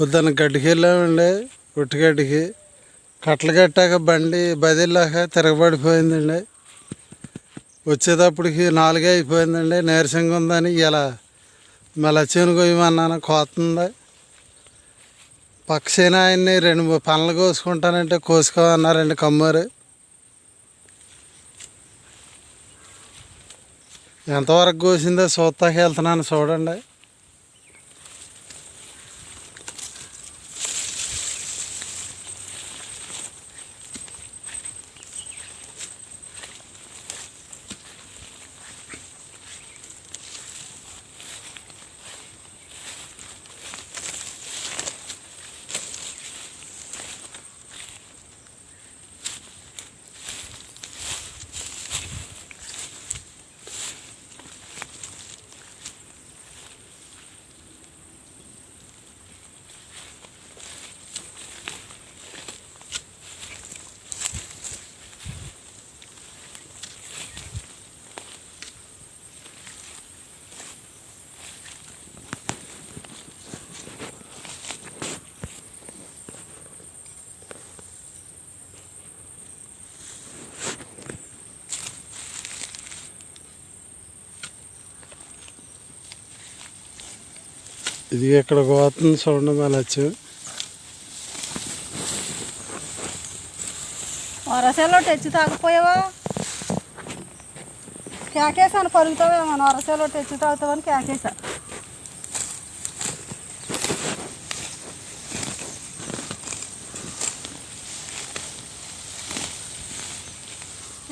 పొద్దున్న గడ్డికి వెళ్ళామండి ఒట్టిగడ్డికి కట్టలు కట్టాక బండి బదిలాక తిరగబడిపోయిందండి. వచ్చేటప్పటికి నాలుగే అయిపోయిందండి. నీరసంగా ఉందని ఇలా మళ్ళీ చేను కొయ్యమన్నాను కోతుంది పక్షైన ఆయన్ని రెండు మూడు పనులు కోసుకుంటానంటే కోసుకోమన్నారండి కమ్మూరు. ఎంతవరకు కోసిందో చూస్తాకి వెళ్తున్నాను చూడండి. ఇది ఇక్కడ పోతుంది చూడండి మళ్ళొచ్చు వరసలో తెచ్చి తాగిపోయావా? కేకేసాను పరుగుతావేమో వరసలో తెచ్చి తాగుతావని కేకేసా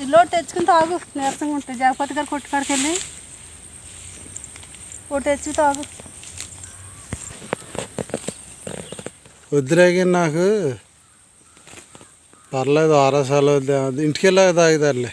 ఇల్లు తెచ్చుకుని తాగు నీరసంగా ఉంటుంది జగపతి గారు కొట్టుకాడికి వెళ్ళి ఒకటి తెచ్చి తాగు. వద్దులేగి నాకు పర్లేదు ఆరసాలు ఇంటికి వెళ్ళాక తాగుతారులే.